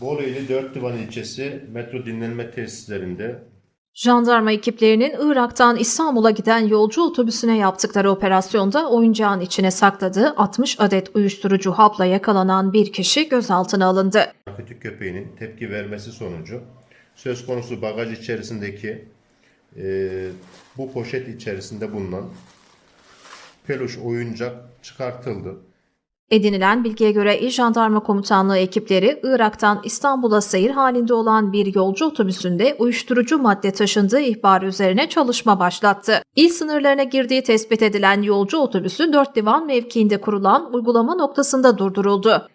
Bolu ili Dört Divan ilçesi metro dinlenme tesislerinde Jandarma ekiplerinin Irak'tan İstanbul'a giden yolcu otobüsüne yaptıkları operasyonda oyuncağın içine sakladığı 60 adet uyuşturucu hapla yakalanan bir kişi gözaltına alındı. narkotik köpeğinin tepki vermesi sonucu söz konusu bagaj içerisindeki e, bu poşet içerisinde bulunan peluş oyuncak çıkartıldı. Edinilen bilgiye göre İl Jandarma Komutanlığı ekipleri Irak'tan İstanbul'a seyir halinde olan bir yolcu otobüsünde uyuşturucu madde taşındığı ihbarı üzerine çalışma başlattı. İl sınırlarına girdiği tespit edilen yolcu otobüsü 4 divan mevkiinde kurulan uygulama noktasında durduruldu.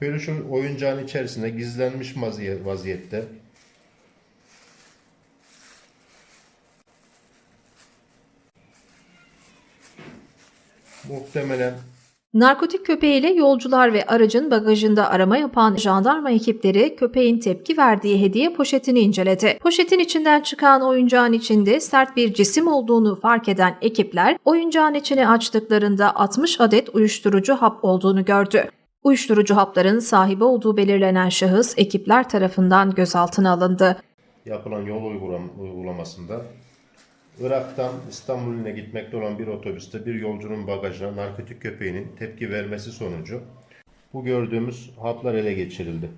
Peluş oyuncağın içerisinde gizlenmiş vaziye- vaziyette muhtemelen Narkotik köpeğiyle yolcular ve aracın bagajında arama yapan jandarma ekipleri köpeğin tepki verdiği hediye poşetini inceledi. Poşetin içinden çıkan oyuncağın içinde sert bir cisim olduğunu fark eden ekipler oyuncağın içini açtıklarında 60 adet uyuşturucu hap olduğunu gördü. Uyuşturucu hapların sahibi olduğu belirlenen şahıs ekipler tarafından gözaltına alındı. yapılan yol uygulam- uygulamasında Irak'tan İstanbul'una gitmekte olan bir otobüste bir yolcunun bagajına narkotik köpeğinin tepki vermesi sonucu bu gördüğümüz haplar ele geçirildi.